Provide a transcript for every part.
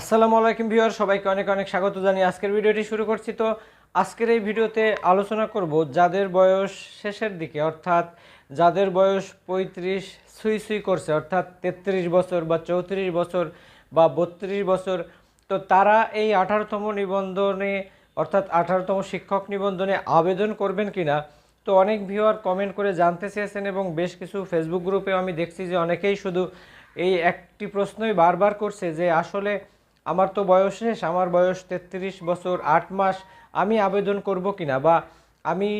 আসসালামু আলাইকুম ভিউয়ার সবাইকে অনেক অনেক স্বাগত জানিয়ে আজকের ভিডিওটি শুরু করছি। তো আজকের এই ভিডিওতে আলোচনা করব যাদের বয়স শেষের দিকে, অর্থাৎ যাদের বয়স পঁয়ত্রিশ সুই সুই করছে, অর্থাৎ তেত্রিশ বছর বা চৌত্রিশ বছর বা বত্রিশ বছর, তো তারা এই আঠারোতম নিবন্ধনে, অর্থাৎ আঠারোতম শিক্ষক নিবন্ধনে আবেদন করবেন কিনা? তো অনেক ভিউয়ার কমেন্ট করে জানতে চেয়েছেন এবং বেশ কিছু ফেসবুক গ্রুপে আমি দেখছি যে অনেকেই শুধু এই একটি প্রশ্নই বারবার করছে যে আসলে আমার তো বয়স শেষ, আমার বয়স তেত্রিশ বছর, আট মাস, আমি আবেদন করব কিনা বা আমি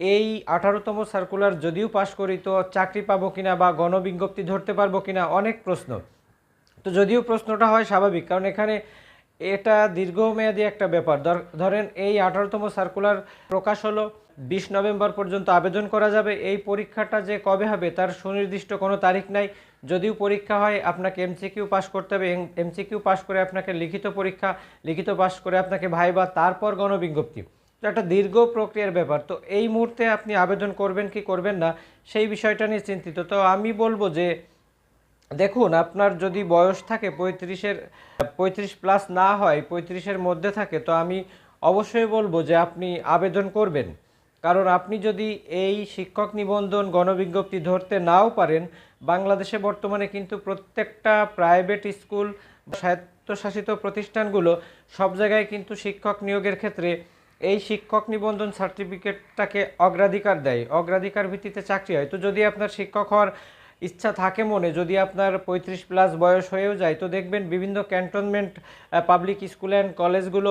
এই আঠারোতম সার্কুলার যদিও পাশ করি, তো চাকরি পাবো কিনা বা গণবিজ্ঞপ্তি ধরতে পারব কিনা, অনেক প্রশ্ন। তো যদিও প্রশ্নটা হয় স্বাভাবিক, কারণ এখানে এটা দীর্ঘমেয়াদী একটা ব্যাপার। ধর- ধরেন এই আঠারোতম সার্কুলার প্রকাশ হলো, বিশ নভেম্বর পর্যন্ত আবেদন করা যাবে। এই পরীক্ষাটা যে কবে হবে তার সুনির্দিষ্ট কোনো তারিখ নাই। যদিও পরীক্ষা হয়, আপনাকে এমসিকিউ পাস করতে হবে এমসিকিউ পাস করে আপনাকে লিখিত পরীক্ষা, লিখিত পাস করে আপনাকে ভাইবা, তারপর গণবিজ্ঞপ্তি। তো একটা দীর্ঘ প্রক্রিয়ার ব্যাপার। তো এই মুহূর্তে আপনি আবেদন করবেন কি করবেন না, সেই বিষয়টা নিয়ে চিন্তিত। তো আমি বলব যে দেখুন, আপনার যদি বয়স থাকে পঁয়ত্রিশের, পঁয়ত্রিশ প্লাস না হয়, পঁয়ত্রিশের মধ্যে থাকে, তো আমি অবশ্যই বলব যে আপনি আবেদন করবেন। কারণ আপনি যদি এই শিক্ষক নিবন্ধন গণবিজ্ঞপ্তি ধরতে নাও পারেন, বাংলাদেশে বর্তমানে কিন্তু প্রত্যেকটা প্রাইভেট স্কুল স্বায়ত্তশাসিত প্রতিষ্ঠানগুলো সব জায়গায় কিন্তু শিক্ষক নিয়োগের ক্ষেত্রে এই শিক্ষক নিবন্ধন সার্টিফিকেটটাকে অগ্রাধিকার দেয়। অগ্রাধিকার ভিত্তিতে চাকরি হয়। তো যদি আপনার শিক্ষক হওয়ার ইচ্ছা থাকে মনে, যদি আপনার পঁয়ত্রিশ প্লাস বয়স হয়েও যায়, তো দেখবেন বিভিন্ন ক্যান্টনমেন্ট পাবলিক স্কুল অ্যান্ড কলেজগুলো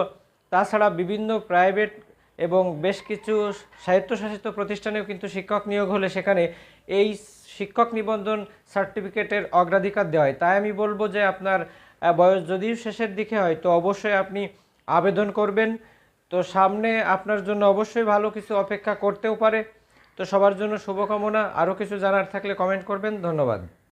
তাছাড়া বিভিন্ন প্রাইভেট এবং বেশ কিছু স্বায়ত্তশাসিত প্রতিষ্ঠানেও কিন্তু শিক্ষক নিয়োগ হলে সেখানে এই শিক্ষক নিবন্ধন সার্টিফিকেটের অগ্রাধিকার দেওয়া হয়। তাই আমি বলব যে আপনার বয়স যদিও শেষের দিকে হয়, তো অবশ্যই আপনি আবেদন করবেন। তো সামনে আপনার জন্য অবশ্যই ভালো কিছু অপেক্ষা করতেও পারে। তো সবার জন্য শুভকামনা। আরও কিছু জানার থাকলে কমেন্ট করবেন। ধন্যবাদ।